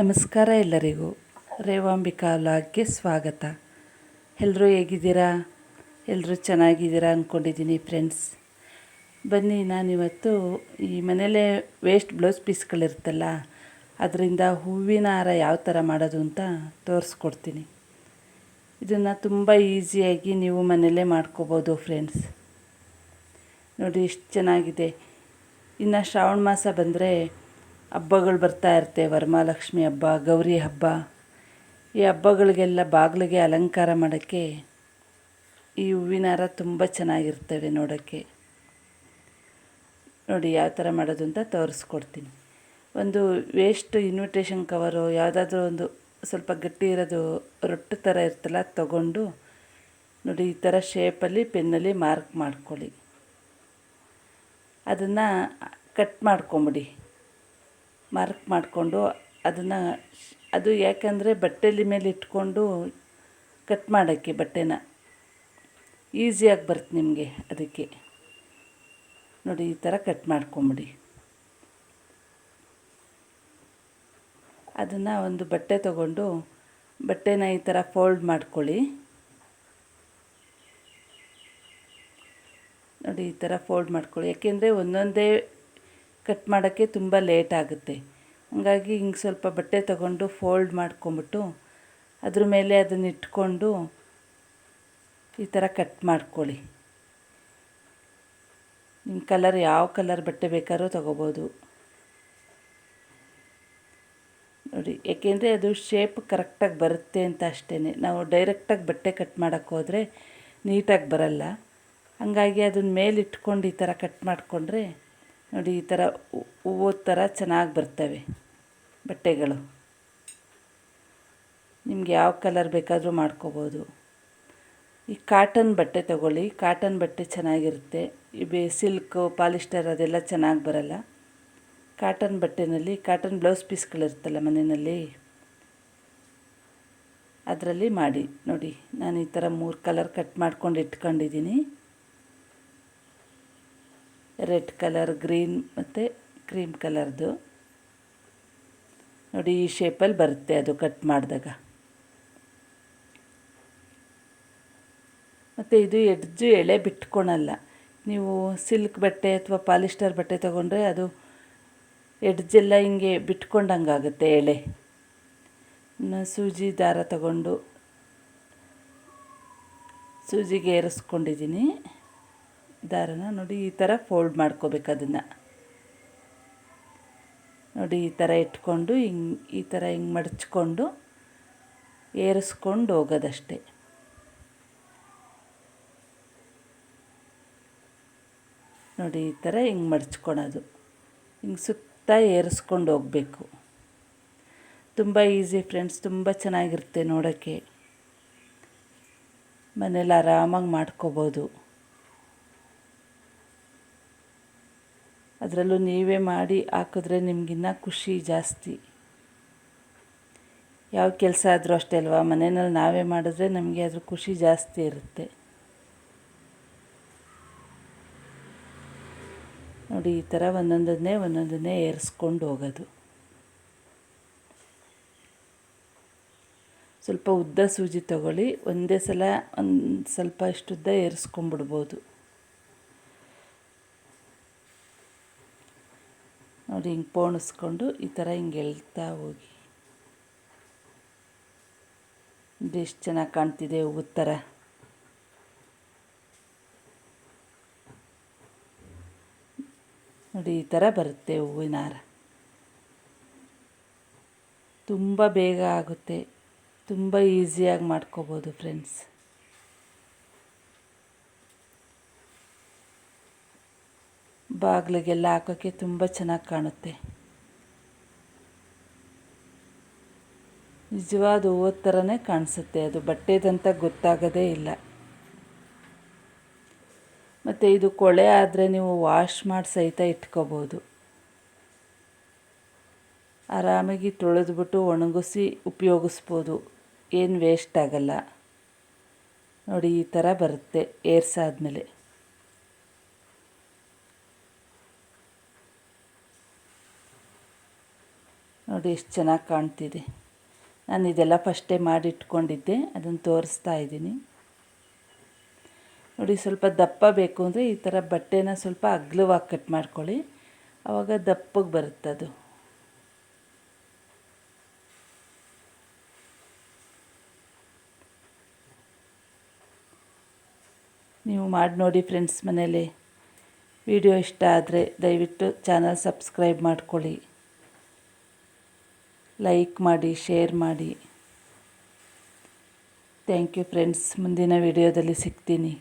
ನಮಸ್ಕಾರ ಎಲ್ಲರಿಗೂ. ರೇವಾಂಬಿಕಾ ಲಾಗ್ಗೆ ಸ್ವಾಗತ. ಎಲ್ಲರೂ ಹೇಗಿದ್ದೀರಾ? ಎಲ್ಲರೂ ಚೆನ್ನಾಗಿದ್ದೀರಾ ಅಂದ್ಕೊಂಡಿದ್ದೀನಿ ಫ್ರೆಂಡ್ಸ್. ಬನ್ನಿ, ನಾನಿವತ್ತು ಈ ಮನೇಲೇ ವೇಸ್ಟ್ ಬ್ಲೌಸ್ ಪೀಸ್ಗಳಿರುತ್ತಲ್ಲ, ಅದರಿಂದ ಹೂವಿನ ಹಾರ ಯಾವ ಥರ ಮಾಡೋದು ಅಂತ ತೋರಿಸ್ಕೊಡ್ತೀನಿ. ಇದನ್ನು ತುಂಬ ಈಸಿಯಾಗಿ ನೀವು ಮನೆಯಲ್ಲೇ ಮಾಡ್ಕೋಬೋದು ಫ್ರೆಂಡ್ಸ್. ನೋಡಿ, ಎಷ್ಟು ಚೆನ್ನಾಗಿದೆ. ಇನ್ನು ಶ್ರಾವಣ ಮಾಸ ಬಂದರೆ ಹಬ್ಬಗಳು ಬರ್ತಾ ಇರುತ್ತೆ. ವರಮಹಾಲಕ್ಷ್ಮಿ ಹಬ್ಬ, ಗೌರಿ ಹಬ್ಬ. ಈ ಹಬ್ಬಗಳಿಗೆಲ್ಲ ಬಾಗಿಲಿಗೆ ಅಲಂಕಾರ ಮಾಡೋಕ್ಕೆ ಈ ಹೂವಿನ ಹಾರ ತುಂಬ ಚೆನ್ನಾಗಿರ್ತವೆ ನೋಡೋಕ್ಕೆ. ನೋಡಿ ಯಾವ ಥರ ಮಾಡೋದು ಅಂತ ತೋರಿಸ್ಕೊಡ್ತೀನಿ. ಒಂದು ವೇಸ್ಟ್ ಇನ್ವಿಟೇಷನ್ ಕವರು ಯಾವುದಾದ್ರೂ ಒಂದು ಸ್ವಲ್ಪ ಗಟ್ಟಿ ಇರೋದು ರೊಟ್ಟು ಥರ ಇರ್ತಲ್ಲ ತಗೊಂಡು ನೋಡಿ ಈ ಥರ ಶೇಪಲ್ಲಿ ಪೆನ್ನಲ್ಲಿ ಮಾರ್ಕ್ ಮಾಡ್ಕೊಳ್ಳಿ. ಅದನ್ನು ಕಟ್ ಮಾಡ್ಕೊಂಬಿಡಿ. ಮಾರ್ಕ್ ಮಾಡಿಕೊಂಡು ಅದನ್ನು ಅದು ಯಾಕಂದರೆ ಬಟ್ಟೆಲಿ ಮೇಲೆ ಇಟ್ಕೊಂಡು ಕಟ್ ಮಾಡೋಕ್ಕೆ ಬಟ್ಟೆನ ಈಸಿಯಾಗಿ ಬರುತ್ತೆ ನಿಮಗೆ ಅದಕ್ಕೆ. ನೋಡಿ, ಈ ಥರ ಕಟ್ ಮಾಡ್ಕೊಂಬಿಡಿ. ಅದನ್ನು ಒಂದು ಬಟ್ಟೆ ತಗೊಂಡು ಬಟ್ಟೆನ ಈ ಥರ ಫೋಲ್ಡ್ ಮಾಡ್ಕೊಳ್ಳಿ. ನೋಡಿ, ಈ ಥರ ಫೋಲ್ಡ್ ಮಾಡ್ಕೊಳ್ಳಿ. ಯಾಕೆಂದರೆ ಒಂದೊಂದೇ ಕಟ್ ಮಾಡೋಕ್ಕೆ ತುಂಬ ಲೇಟ್ ಆಗುತ್ತೆ. ಹಾಗಾಗಿ ಹಿಂಗೆ ಸ್ವಲ್ಪ ಬಟ್ಟೆ ತಗೊಂಡು ಫೋಲ್ಡ್ ಮಾಡ್ಕೊಂಬಿಟ್ಟು ಅದ್ರ ಮೇಲೆ ಅದನ್ನು ಇಟ್ಕೊಂಡು ಈ ಥರ ಕಟ್ ಮಾಡ್ಕೊಳ್ಳಿ. ನಿಮ್ಮ ಕಲರ್ ಯಾವ ಕಲರ್ ಬಟ್ಟೆ ಬೇಕಾದ್ರೂ ತೊಗೋಬೋದು. ನೋಡಿ, ಏಕೆಂದರೆ ಅದು ಶೇಪ್ ಕರೆಕ್ಟಾಗಿ ಬರುತ್ತೆ ಅಂತ ಅಷ್ಟೇ ನಾವು ಡೈರೆಕ್ಟಾಗಿ ಬಟ್ಟೆ ಕಟ್ ಮಾಡೋಕ್ಕೆ ಹೋದರೆ ನೀಟಾಗಿ ಬರಲ್ಲ. ಹಾಗಾಗಿ ಅದನ್ನ ಮೇಲೆ ಇಟ್ಕೊಂಡು ಈ ಥರ ಕಟ್ ಮಾಡಿಕೊಂಡ್ರೆ ನೋಡಿ, ಈ ಥರ ಹೂವು ಥರ ಚೆನ್ನಾಗಿ ಬರ್ತವೆ ಬಟ್ಟೆಗಳು. ನಿಮ್ಗೆ ಯಾವ ಕಲರ್ ಬೇಕಾದರೂ ಮಾಡ್ಕೋಬೋದು. ಈ ಕಾಟನ್ ಬಟ್ಟೆ ತಗೊಳ್ಳಿ. ಕಾಟನ್ ಬಟ್ಟೆ ಚೆನ್ನಾಗಿರುತ್ತೆ. ಈ ಬೇ ಸಿಲ್ಕು ಪಾಲಿಸ್ಟರ್ ಅದೆಲ್ಲ ಚೆನ್ನಾಗಿ ಬರಲ್ಲ. ಕಾಟನ್ ಬಟ್ಟೆನಲ್ಲಿ ಕಾಟನ್ ಬ್ಲೌಸ್ ಪೀಸ್ಗಳಿರುತ್ತಲ್ಲ ಮನೆಯಲ್ಲಿ? ಅದರಲ್ಲಿ ಮಾಡಿ. ನೋಡಿ, ನಾನು ಈ ಥರ ಮೂರು ಕಲರ್ ಕಟ್ ಮಾಡ್ಕೊಂಡು ಇಟ್ಕೊಂಡಿದ್ದೀನಿ. ರೆಡ್ ಕಲರ್, ಗ್ರೀನ್ ಮತ್ತು ಕ್ರೀಮ್ ಕಲರ್ದು. ನೋಡಿ, ಈ ಶೇಪಲ್ಲಿ ಬರುತ್ತೆ ಅದು ಕಟ್ ಮಾಡಿದಾಗ. ಮತ್ತು ಇದು ಎಡ್ಜು ಎಳೆ ಬಿಟ್ಕೊಳಲ್ಲ. ನೀವು ಸಿಲ್ಕ್ ಬಟ್ಟೆ ಅಥವಾ ಪಾಲಿಸ್ಟರ್ ಬಟ್ಟೆ ತೊಗೊಂಡ್ರೆ ಅದು ಎಡ್ಜೆಲ್ಲ ಹಿಂಗೆ ಬಿಟ್ಕೊಂಡಂಗಾಗುತ್ತೆ ಎಳೆ. ಸೂಜಿ ದಾರ ತಗೊಂಡು ಸೂಜಿಗೆ ಏರಿಸ್ಕೊಂಡಿದ್ದೀನಿ. ದಾರನ ನೋಡಿ ಈ ಥರ ಫೋಲ್ಡ್ ಮಾಡ್ಕೋಬೇಕು ಅದನ್ನು. ನೋಡಿ ಈ ಥರ ಇಟ್ಕೊಂಡು ಹಿಂಗೆ, ಈ ಥರ ಹಿಂಗೆ ಮಡಚ್ಕೊಂಡು ಏರಿಸ್ಕೊಂಡು ಹೋಗೋದಷ್ಟೆ. ನೋಡಿ ಈ ಥರ ಹಿಂಗೆ ಮಡಚ್ಕೊಳೋದು. ಹಿಂಗೆ ಸುತ್ತ ಏರಿಸ್ಕೊಂಡು ಹೋಗಬೇಕು. ತುಂಬ ಈಸಿ ಫ್ರೆಂಡ್ಸ್, ತುಂಬ ಚೆನ್ನಾಗಿರುತ್ತೆ ನೋಡೋಕ್ಕೆ. ಮನೇಲಿ ಆರಾಮಾಗಿ ಮಾಡ್ಕೋಬೋದು. ಅದರಲ್ಲೂ ನೀವೇ ಮಾಡಿ ಹಾಕಿದ್ರೆ ನಿಮಗಿನ್ನ ಖುಷಿ ಜಾಸ್ತಿ. ಯಾವ ಕೆಲಸ ಆದರೂ ಅಷ್ಟೇ ಅಲ್ವಾ? ಮನೆಯಲ್ಲಿ ನಾವೇ ಮಾಡಿದ್ರೆ ನಮಗೆ ಅದ್ರ ಖುಷಿ ಜಾಸ್ತಿ ಇರುತ್ತೆ. ನೋಡಿ, ಈ ಥರ ಒಂದೊಂದನ್ನೇ ಒಂದೊಂದನ್ನೇ ಏರಿಸ್ಕೊಂಡು ಹೋಗೋದು. ಸ್ವಲ್ಪ ಉದ್ದ ಸೂಜಿ ತಗೊಳ್ಳಿ. ಒಂದೇ ಸಲ ಒಂದು ಸ್ವಲ್ಪ ಇಷ್ಟುದ್ದ ಏರಿಸ್ಕೊಂಬಿಡ್ಬೋದು ನೋಡಿ ಹಿಂಗೆ ಪೋಣಿಸ್ಕೊಂಡು ಈ ಥರ ಹಿಂಗೆ ಎಳ್ತಾ ಹೋಗಿ. ಎಷ್ಟು ಚೆನ್ನಾಗಿ ಕಾಣ್ತಿದೆ ಹೂವು ಥರ. ನೋಡಿ ಈ ಥರ ಬರುತ್ತೆ ಹೂವಿನ ಹಾರ. ತುಂಬ ಬೇಗ ಆಗುತ್ತೆ. ತುಂಬ ಈಸಿಯಾಗಿ ಮಾಡ್ಕೋಬೋದು ಫ್ರೆಂಡ್ಸ್. ಬಾಗಿಲಿಗೆಲ್ಲ ಹಾಕೋಕ್ಕೆ ತುಂಬ ಚೆನ್ನಾಗಿ ಕಾಣುತ್ತೆ. ನಿಜವಾದ ಹೂವದ ಥರನೇ ಕಾಣಿಸುತ್ತೆ ಅದು. ಬಟ್ಟೆದಂತ ಗೊತ್ತಾಗೋದೇ ಇಲ್ಲ. ಮತ್ತು ಇದು ಕೊಳೆ ಆದರೆ ನೀವು ವಾಶ್ ಮಾಡಿ ಸಹಿತ ಇಟ್ಕೋಬೋದು. ಆರಾಮಾಗಿ ತೊಳೆದ್ಬಿಟ್ಟು ಒಣಗಿಸಿ ಉಪಯೋಗಿಸ್ಬೋದು. ಏನು ವೇಸ್ಟ್ ಆಗಲ್ಲ. ನೋಡಿ ಈ ಥರ ಬರುತ್ತೆ ಏರ್ಸಾದ್ಮೇಲೆ ನೋಡಿ ಎಷ್ಟು ಚೆನ್ನಾಗಿ ಕಾಣ್ತಿದೆ. ನಾನು ಇದೆಲ್ಲ ಫಸ್ಟೇ ಮಾಡಿಟ್ಕೊಂಡಿದ್ದೆ, ಅದನ್ನು ತೋರಿಸ್ತಾ ಇದ್ದೀನಿ. ನೋಡಿ ಸ್ವಲ್ಪ ದಪ್ಪ ಬೇಕು ಅಂದರೆ ಈ ಥರ ಬಟ್ಟೆನ ಸ್ವಲ್ಪ ಅಗ್ಲವಾಗಿ ಕಟ್ ಮಾಡ್ಕೊಳ್ಳಿ. ಆವಾಗ ದಪ್ಪಗೆ ಅದು. ನೀವು ಮಾಡಿ ನೋಡಿ ಫ್ರೆಂಡ್ಸ್ ಮನೇಲಿ ವಿಡಿಯೋ ಇಷ್ಟ ಆದರೆ ದಯವಿಟ್ಟು ಚಾನಲ್ ಸಬ್ಸ್ಕ್ರೈಬ್ ಮಾಡ್ಕೊಳ್ಳಿ. ಲೈಕ್ ಮಾಡಿ ಶೇರ್ ಮಾಡಿ. ಥ್ಯಾಂಕ್ ಯು ಫ್ರೆಂಡ್ಸ್ ಮುಂದಿನ ವಿಡಿಯೋದಲ್ಲಿ ಸಿಗ್ತೀನಿ.